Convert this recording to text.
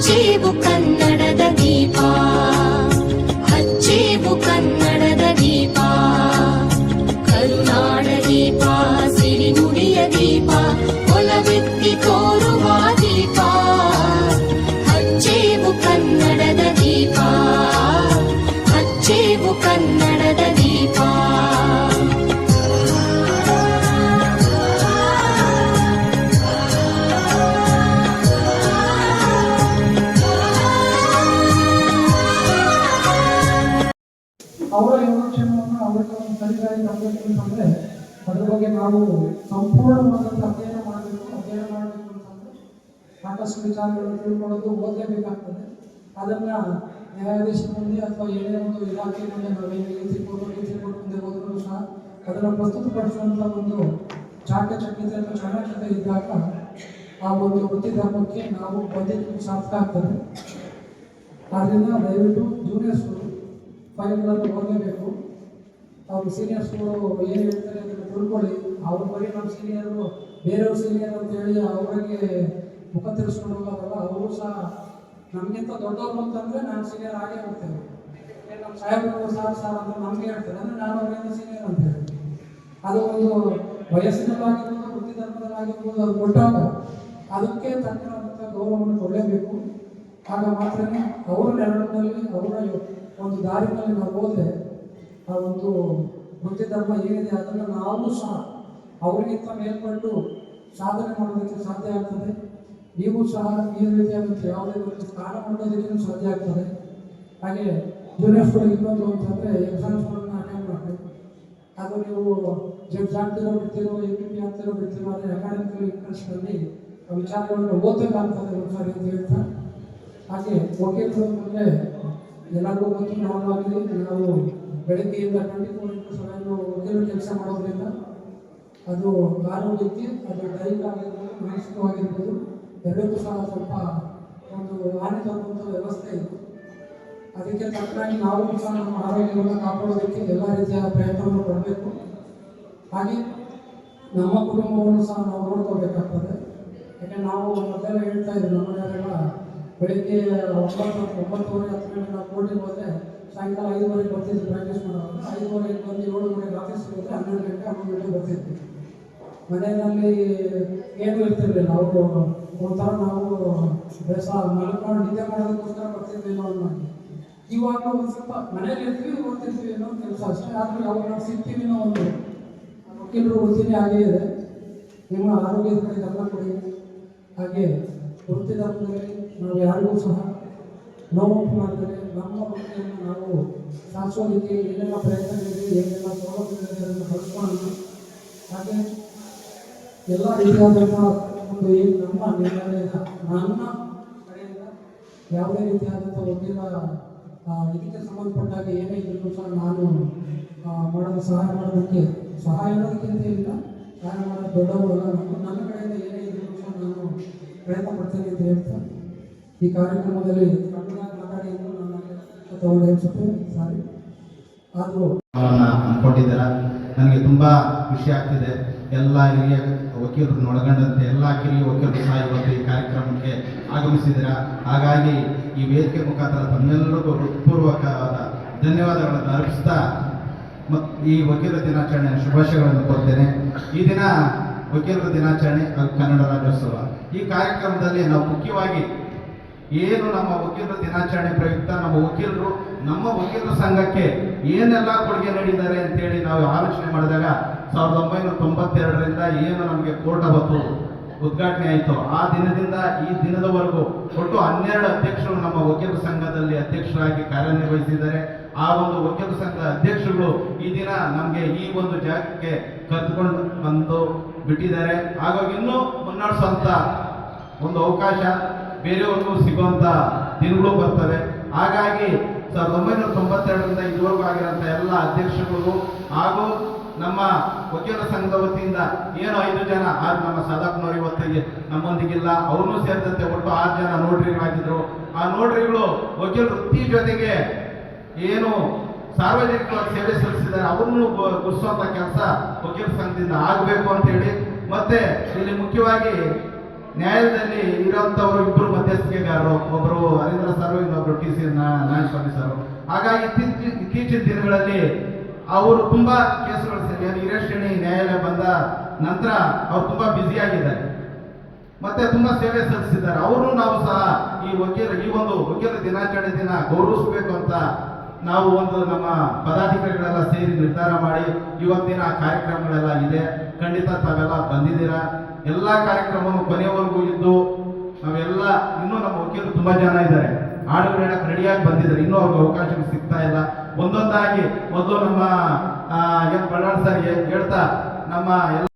지복한 나 ಅವರ ಯೋಗಕ್ಷೇಮವನ್ನು ಅವರ ಒಂದು ಸರಿಯಾಗಿ ತಪ್ಪಬೇಕು ಅಂತಂದ್ರೆ ಅದ್ರ ಬಗ್ಗೆ ನಾವು ಸಂಪೂರ್ಣವಾದಂಥ ಅಧ್ಯಯನ ಮಾಡಬೇಕು ಅಧ್ಯಯನ ಮಾಡಬೇಕು ಅಂತಂದ್ರೆ ಸಾಕಷ್ಟು ವಿಚಾರಗಳನ್ನು ತಿಳ್ಕೊಳ್ಳೋದು, ಓದಲೇಬೇಕಾಗ್ತದೆ. ಅದನ್ನ ನ್ಯಾಯಾಧೀಶ ಮುಂದೆ ಅಥವಾ ಏನೇ ಒಂದು ಇಲಾಖೆ ಮುಂದೆ ನಾವೇನು ರೀತಿ ಕೊಟ್ಟು ಕೊಟ್ಟು ಮುಂದೆ ಹೋದರೂ ಸಹ ಅದನ್ನು ಪ್ರಸ್ತುತಪಡಿಸುವಂಥ ಒಂದು ಚಾಕಚಕ್ಯತೆ ಅಥವಾ ಚಾಣಕ್ಯತೆ ಇದ್ದಾಗ ಆ ಒಂದು ವೃತ್ತಿ ಧರ್ಮಕ್ಕೆ ನಾವು ಬಂದಿದ್ದು ಸಾರ್ಥಕ ಆಗ್ತದೆ. ಆದ್ದರಿಂದ ದಯವಿಟ್ಟು ಜೂನಿಯರ್ಸ್ಗಳು ಫೈಲ್ಗಳನ್ನು ಓದಲೇಬೇಕು ಅವರು ಸೀನಿಯರ್ಸ್ಗಳು ಏನು ಹೇಳ್ತಾರೆ ಅದನ್ನು ತಿಳ್ಕೊಳ್ಳಿ. ಅವ್ರ ಬರೀ ನಮ್ಮ ಸೀನಿಯರು ಬೇರೆಯವ್ರ ಸೀನಿಯರ್ ಅಂತ ಹೇಳಿ ಅವರಿಗೆ ಮುಖ ತಿರ್ಸ್ಕೊಂಡು ಹೋಗೋದಲ್ಲ ಅವರು ಸಹ ನಮಗಿಂತ ದೊಡ್ಡವರು ಅಂತಂದ್ರೆ ನಾನು ಸೀನಿಯರ್ ಆಗೇ ಹೋಗ್ತೇನೆ ನಮ್ಮ ಸಾಹೇಬರು ಸಾರ್ ಸಾರ್ ಅಂತ ನಮಗೆ ಹೇಳ್ತಾರೆ. ಅಂದರೆ ನಾನು ಅವರಿಂದ ಸೀನಿಯರ್ ಅಂತ ಹೇಳಿ. ಅದು ಒಂದು ವಯಸ್ಸಿನಲ್ಲಾಗಿರ್ಬೋದು, ವೃತ್ತಿ ಧರ್ಮದಲ್ಲಾಗಿರ್ಬೋದು, ಅದು ಕೊಟ್ಟಾಗ ಅದಕ್ಕೆ ತಕ್ಕಂಥ ಗೌರವವನ್ನು ಕೊಡಲೇಬೇಕು. ಆಗ ಮಾತ್ರ ಅವರ ನೆರಳಿನಲ್ಲಿ ಅವರ ಒಂದು ದಾರಿನಲ್ಲಿ ನಾವು ಹೋದ್ರೆ ಆ ಒಂದು ಭಕ್ತಿ ಧರ್ಮ ಏನಿದೆ ಅದನ್ನು ನಾವು ಸಹ ಅವರಿಗಿಂತ ಮೇಲ್ಪಟ್ಟು ಸಾಧನೆ ಮಾಡೋದಕ್ಕೆ ಸಾಧ್ಯ ಆಗ್ತದೆ. ನೀವು ಸಹ ಈ ರೀತಿಯಾದಂಥ ಯಾವುದೇ ಒಂದು ಸ್ಥಾನ ಮಾಡೋದಕ್ಕೂ ಸಾಧ್ಯ ಆಗ್ತದೆ. ಹಾಗೆ ಜೂನಿಯರ್ಸ್ಗಳು ಇನ್ನೊಂದು ಅಂತಂದರೆ ಎಕ್ಸಾಮ್ಸ್ಗಳನ್ನ ಅಟೆಂಡ್ ಮಾಡಿ ಅದು ನೀವು ಜಡ್ಜ್ ಆಗ್ತಿರೋ ಬಿಡ್ತಿರೋ ಎ ಪಿ ಪಿ ಆಗ್ತಿರೋ ಬಿಡ್ತಿರೋ ಅಂದರೆ ಅಕಾಡೆಮಿಕಲ್ ಇಂಟ್ರೆಸ್ಟ್ನಲ್ಲಿ ವಿಚಾರಗಳನ್ನು ಓದಬೇಕಾಗ್ತದೆ ಒಂದ್ಸಾರಿ ಅಂತ ಹೇಳ್ತಾ. ಹಾಗೆ ವಕೀಲರು ಅಂದರೆ ಎಲ್ಲರಿಗೂ ಗೊತ್ತು ನಾವಾಗಲಿ ನಾವು ಬೆಳಗ್ಗೆಯಿಂದ ಟ್ವೆಂಟಿ ಫೋರ್ ಇಂಟು ಸೆವೆನ್ ಕೆಲಸ ಮಾಡೋದ್ರಿಂದ ಅದು ಆರೋಗ್ಯಕ್ಕೆ ಅದು ದೈಹಿಕ ಆಗಿರ್ಬೋದು ಮಾನಸಿಕವಾಗಿರ್ಬೋದು ಎರಡಕ್ಕೂ ಸಹ ಸ್ವಲ್ಪ ಒಂದು ಹಾನಿ ತರುವಂಥ ವ್ಯವಸ್ಥೆ ಇದೆ ಅದಕ್ಕೆ ತಕ್ಕಾಗಿ ನಾವು ಸಹ ನಮ್ಮ ಆರೋಗ್ಯವನ್ನು ಕಾಪಾಡೋದಕ್ಕೆ ಎಲ್ಲ ರೀತಿಯ ಪ್ರಯತ್ನವನ್ನು ಕೊಡಬೇಕು ಹಾಗೆ ನಮ್ಮ ಕುಟುಂಬವನ್ನು ಸಹ ನಾವು ನೋಡ್ಕೋಬೇಕಾಗ್ತದೆ ಯಾಕೆ ನಾವು ಮೊದಲೇ ಹೇಳ್ತಾ ಇದ್ದೀವಿ ನಮ್ಮ ಮನೆಯವರೆಲ್ಲ ಬೆಳಿಗ್ಗೆ ಒಂಬತ್ತು, ಒಂಬತ್ತುವರೆ ಹತ್ತು ಗಂಟೆ ನಾವು ಕೋರ್ಟಿಗೆ ಹೋದರೆ ಸಾಯಂಕಾಲ ಐದುವರೆಗೆ ಬರ್ತಿದ್ವಿ ಪ್ರಾಕ್ಟೀಸ್ ಮಾಡೋದು ಐದುವರೆಗೆ ಬಂದು ಏಳುವರೆಗೆ ಆಫೀಸ್ಗೆ ಹೋದರೆ ಹನ್ನೆರಡು ಗಂಟೆ, ಹನ್ನೊಂದು ಗಂಟೆ ಬರ್ತಿದ್ವಿ ಮನೆಯಲ್ಲಿ ಏನೂ ಇರ್ತಿರ್ಲಿಲ್ಲ. ಅವರು ಒಂಥರ ನಾವು ಬೇಸ ಮಲ್ಕೊಂಡು ನಿದ್ದೆ ಮಾಡೋದಕ್ಕೋಸ್ಕರ ಬರ್ತಿದ್ವಿ ಅನ್ನೋದು ಇವಾಗ ಒಂದು ಸ್ವಲ್ಪ ಮನೇಲಿ ಇರ್ತೀವಿ ಓದ್ತಿರ್ತೀವಿ ಅನ್ನೋ ಕೆಲಸ ಅಷ್ಟೇ. ಆದರೆ ಅವಾಗ ನಾವು ಸಿಗ್ತೀವಿ ಅನ್ನೋ ಒಂದು ವಕೀಲರು ಓದ್ತೀನಿ ಹಾಗೇ ಇದೆ. ನಿಮ್ಮ ಆರೋಗ್ಯದ ಕಡೆ ಗಮನ ಕೊಡಿ. ಹಾಗೆ ಧರ್ಮದಲ್ಲಿ ನಾವು ಯಾರಿಗೂ ಸಹ ನೋವುಂಟು ಮಾಡಿದರೆ ನಮ್ಮ ವೃತ್ತಿಯನ್ನು ನಾವು ಸಾಧಿಸೋದಕ್ಕೆ ಏನೆಲ್ಲ ಪ್ರಯತ್ನಗಳಿದೆ ಏನೆಲ್ಲ ಸೌಲಭ್ಯಗಳಿದೆ ಅದನ್ನು ಹಾಗೆ ಎಲ್ಲ ರೀತಿಯಾದಂಥ ಒಂದು ಏನು ನಮ್ಮ ನಿರ್ಣಯ ನನ್ನ ಕಡೆಯಿಂದ ಯಾವುದೇ ರೀತಿಯಾದಂಥ ಆ, ಇದಕ್ಕೆ ಸಂಬಂಧಪಟ್ಟಾಗ ಏನೇ ಇದ್ರೂ ಸಹ ನಾನು ಮಾಡಲು ಸಹಾಯ ಮಾಡೋದಕ್ಕೆ ಸಹಾಯ ಮಾಡೋದಕ್ಕಿಂತ ಇಲ್ಲ ಸಹಾಯ ಮಾಡೋದು ದೊಡ್ಡವರು ನಮ್ಮ, ನನ್ನ ಕಡೆಯಿಂದ ಏನೇ ಇದ್ರು ನಾನು ಪ್ರಯತ್ನ ಪಡ್ತೇನೆ ಅಂತ ಹೇಳ್ತಾ ಈ ಕಾರ್ಯಕ್ರಮದಲ್ಲಿ ಮಾತಾಡಿ ಎಂದು ನಾನು ತಗೊಂಡು ಹೇಳ್ಸುತ್ತೆ ಸಾರಿ. ಆದರೂ ಅವನ್ನ ಹಮ್ಮಿಕೊಂಡಿದ್ದೀರ ನನಗೆ ತುಂಬ ಖುಷಿ ಆಗ್ತಿದೆ. ಎಲ್ಲ ಹಿರಿಯ ವಕೀಲರನ್ನು ಒಳಗೊಂಡಂತೆ ಎಲ್ಲ ಕಿರಿಯ ವಕೀಲರು ಸಹ ಇವತ್ತು ಈ ಕಾರ್ಯಕ್ರಮಕ್ಕೆ ಆಗಮಿಸಿದ್ದೀರ? ಹಾಗಾಗಿ ಈ ವೇದಿಕೆ ಮುಖಾಂತರ ತಮ್ಮೆಲ್ಲರಿಗೂ ಹೃತ್ಪೂರ್ವಕವಾದ ಧನ್ಯವಾದಗಳನ್ನು ಅರ್ಪಿಸ್ತಾ ಈ ವಕೀಲರ ದಿನಾಚರಣೆ ಶುಭಾಶಯಗಳನ್ನು ಕೊಡ್ತೇನೆ. ಈ ದಿನ ವಕೀಲರ ದಿನಾಚರಣೆ ಕನ್ನಡ ರಾಜ್ಯೋತ್ಸವ. ಈ ಕಾರ್ಯಕ್ರಮದಲ್ಲಿ ನಾವು ಮುಖ್ಯವಾಗಿ ಏನು ನಮ್ಮ ವಕೀಲರ ದಿನಾಚರಣೆ ಪ್ರಯುಕ್ತ, ನಮ್ಮ ವಕೀಲರು, ನಮ್ಮ ವಕೀಲರ ಸಂಘಕ್ಕೆ ಏನೆಲ್ಲ ಕೊಡುಗೆ ನೀಡಿದ್ದಾರೆ ಅಂತೇಳಿ ನಾವು ಆಲೋಚನೆ ಮಾಡಿದಾಗ ಸಾವಿರದ ಒಂಬೈನೂರ ತೊಂಬತ್ತೆರಡರಿಂದ ಏನು ನಮಗೆ ಕೋರ್ಟ್ ಅವತ್ತು ಉದ್ಘಾಟನೆ ಆಯಿತು, ಆ ದಿನದಿಂದ ಈ ದಿನದವರೆಗೂ ಒಟ್ಟು ಹನ್ನೆರಡು ಅಧ್ಯಕ್ಷರು ನಮ್ಮ ವಕೀಲರ ಸಂಘದಲ್ಲಿ ಅಧ್ಯಕ್ಷರಾಗಿ ಕಾರ್ಯನಿರ್ವಹಿಸಿದ್ದಾರೆ. ಆ ಒಂದು ವಕೀಲ ಸಂಘದ ಅಧ್ಯಕ್ಷರುಗಳು ಈ ದಿನ ನಮಗೆ ಈ ಒಂದು ಜಾಗಕ್ಕೆ ಕರೆದುಕೊಂಡು ಬಂದು ಬಿಟ್ಟಿದ್ದಾರೆ. ಹಾಗಾಗಿ ಇನ್ನೂ ಮುನ್ನಡೆಸುವಂತ ಒಂದು ಅವಕಾಶ ಬೇರೆಯವ್ರಿಗೂ ಸಿಗುವಂತ ದಿನಗಳು ಬರ್ತವೆ. ಹಾಗಾಗಿ ಸಾವಿರದ ಒಂಬೈನೂರ ತೊಂಬತ್ತೆರಡರಿಂದ ಇದುವರೆಗೂ ಆಗಿರೋಂಥ ಎಲ್ಲ ಅಧ್ಯಕ್ಷಗಳು ಹಾಗೂ ನಮ್ಮ ವಕೀಲ ಸಂಘದ ವತಿಯಿಂದ ಏನು ಐದು ಜನ, ಆರು ನಮ್ಮ ಸಾಧಕನವರು ಇವತ್ತಿಗೆ ನಮ್ಮೊಂದಿಗಿಲ್ಲ, ಅವ್ರನ್ನೂ ಸೇರಿದಂತೆ ಒಟ್ಟು ಆರು ಜನ ನೋಡ್ರಿಗಳಾಗಿದ್ರು. ಆ ನೋಡ್ರಿಗಳು ವಕೀಲ ವೃತ್ತಿ ಜೊತೆಗೆ ಏನು ಸಾರ್ವಜನಿಕವಾಗಿ ಸೇವೆ ಸಲ್ಲಿಸಿದ್ದಾರೆ, ಅವರನ್ನು ಗುರುಸುವಂತ ಕೆಲಸ ವಕೀಲ ಸಂಘದಿಂದ ಆಗಬೇಕು ಅಂತ ಹೇಳಿ, ಮತ್ತೆ ಇಲ್ಲಿ ಮುಖ್ಯವಾಗಿ ನ್ಯಾಯಾಲಯದಲ್ಲಿ ಇರೋಂಥವ್ರು ಇಬ್ಬರು ಮಧ್ಯಸ್ಥಿಕೆಗಾರರು ಒಬ್ಬರು ಹರೀಂದ್ರ ಸರ್ ಇನ್ನೊಬ್ರು ಟಿ ಸಿ ನಾರಾಯಣಸ್ವಾಮಿ ಸರ್. ಹಾಗಾಗಿ ಇತ್ತೀಚಿನ ಇತ್ತೀಚಿನ ದಿನಗಳಲ್ಲಿ ಅವರು ತುಂಬಾ ಕೇಸುಗಳು ಸೇರಿ ಹಿರೇಶ್ರೇಣಿ ನ್ಯಾಯಾಲಯ ಬಂದ ನಂತರ ಅವ್ರು ತುಂಬಾ ಬ್ಯುಸಿ ಆಗಿದ್ದಾರೆ. ಮತ್ತೆ ತುಂಬಾ ಸೇವೆ ಸಲ್ಲಿಸಿದ್ದಾರೆ. ಅವರು ನಾವು ಸಹ ಈ ವಕೀಲ, ಈ ಒಂದು ವಕೀಲ ದಿನಾಚರಣೆ ದಿನ ಗೌರವಿಸಬೇಕು ಅಂತ ನಾವು ಒಂದು ನಮ್ಮ ಪದಾಧಿಕಾರಿಗಳೆಲ್ಲ ಸೇರಿ ನಿರ್ಧಾರ ಮಾಡಿ ಇವತ್ತಿನ ಕಾರ್ಯಕ್ರಮಗಳೆಲ್ಲ ಇದೆ. ಖಂಡಿತ ತಾವೆಲ್ಲ ಬಂದಿದ್ದೀರಾ? ಎಲ್ಲ ಕಾರ್ಯಕ್ರಮವನ್ನು ಕೊನೆಯವರೆಗೂ ಇದ್ದು ನಾವೆಲ್ಲ ಇನ್ನೂ ನಮ್ಮ ವಕೀಲರು ತುಂಬ ಜನ ಇದ್ದಾರೆ. ಹಾಡುಗಳೆಲ್ಲ ರೆಡಿಯಾಗಿ ಬಂದಿದ್ದಾರೆ. ಇನ್ನೂ ಅವ್ರಿಗೆ ಅವಕಾಶ ಸಿಗ್ತಾ ಇಲ್ಲ. ಒಂದೊಂದಾಗಿ ಮೊದಲು ನಮ್ಮ ಬಳ್ಳಾರ್ ಬಳ್ಳಾರಿ ಸರ್ ಹೇಳ್ತಾ, ನಮ್ಮ ಎಲ್ಲ